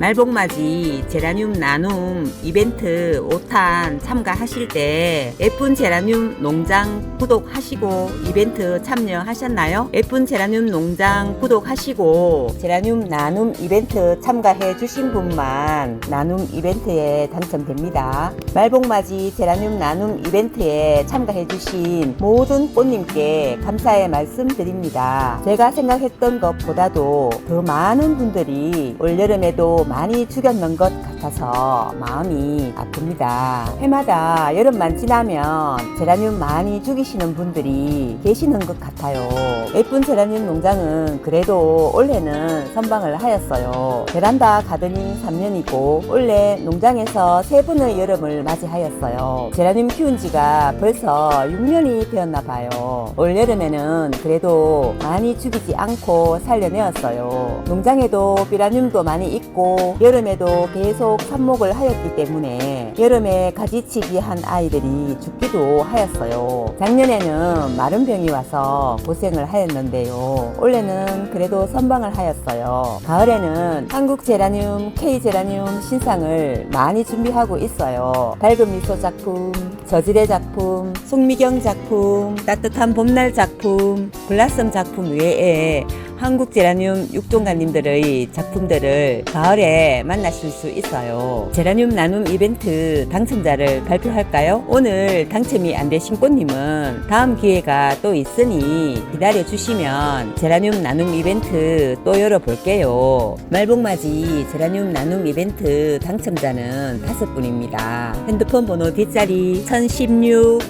말복맞이 제라늄 나눔 이벤트 5탄 참가하실 때 예쁜 제라늄 농장 구독하시고 이벤트 참여하셨나요? 예쁜 제라늄 농장 구독하시고 제라늄 나눔 이벤트 참가해 주신 분만 나눔 이벤트에 당첨됩니다. 말복맞이 제라늄 나눔 이벤트에 참가해 주신 모든 꽃님께 감사의 말씀 드립니다. 제가 생각했던 것보다도 더 많은 분들이 올여름에도 많이 죽였는 것 같아서 마음이 아픕니다. 해마다 여름만 지나면 제라늄 많이 죽이시는 분들이 계시는 것 같아요. 예쁜 제라늄 농장은 그래도 올해는 선방을 하였어요. 베란다 가드닝 3년이고 올해 농장에서 세 번의 여름을 맞이하였어요. 제라늄 키운 지가 벌써 6년이 되었나 봐요. 올 여름에는 그래도 많이 죽이지 않고 살려내었어요. 농장에도 비라늄도 많이 있고 여름에도 계속 삽목을 하였기 때문에 여름에 가지치기 한 아이들이 죽기도 하였어요. 작년에는 마른 병이 와서 고생을 하였는데요. 올해는 그래도 선방을 하였어요. 가을에는 한국 제라늄, K 제라늄 신상을 많이 준비하고 있어요. 밝은 미소 작품, 저질의 작품, 송미경 작품, 따뜻한 봄날 작품, 블라썸 작품 외에 한국 제라늄 육종가님들의 작품들을 가을에 만나실 수 있어요. 제라늄 나눔 이벤트 당첨자를 발표할까요? 오늘 당첨이 안 되신 꽃님은 다음 기회가 또 있으니 기다려 주시면 제라늄 나눔 이벤트 또 열어볼게요. 말복맞이 제라늄 나눔 이벤트 당첨자는 다섯 분입니다. 핸드폰 번호 뒷자리 1016,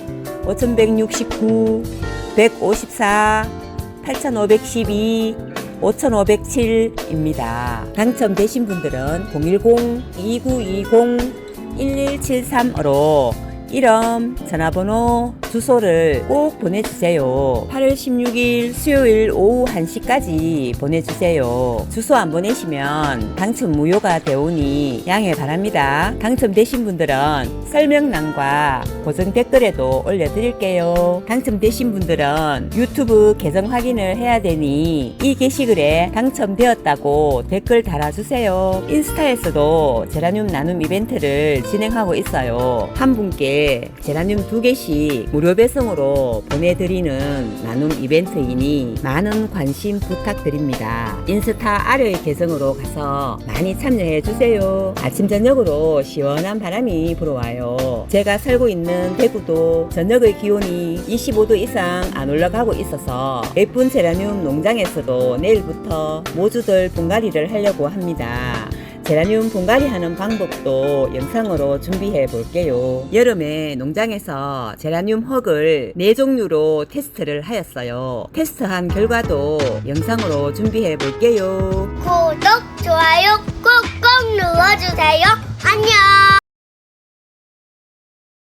5169, 154, 8512, 5507입니다. 당첨되신 분들은 010-2920-1173으로 이름, 전화번호, 주소를 꼭 보내주세요. 8월 16일 수요일 오후 1시까지 보내주세요. 주소 안 보내시면 당첨 무효가 되오니 양해 바랍니다. 당첨되신 분들은 설명란과 고정 댓글에도 올려드릴게요. 당첨되신 분들은 유튜브 계정 확인을 해야 되니 이 게시글에 당첨되었다고 댓글 달아주세요. 인스타에서도 제라늄 나눔 이벤트를 진행하고 있어요. 한 분께 제라늄 두 개씩 무료 배송으로 보내드리는 나눔 이벤트이니 많은 관심 부탁드립니다. 인스타 아래의 계정으로 가서 많이 참여해 주세요. 아침 저녁으로 시원한 바람이 불어와요. 제가 살고 있는 대구도 저녁의 기온이 25도 이상 안 올라가고 있어서 예쁜 제라늄 농장에서도 내일부터 모주들 분갈이를 하려고 합니다. 제라늄 분갈이 하는 방법도 영상으로 준비해 볼게요. 여름에 농장에서 제라늄 흙을 네 종류로 테스트를 하였어요. 테스트한 결과도 영상으로 준비해 볼게요. 구독, 좋아요 꾹꾹 눌러주세요. 안녕!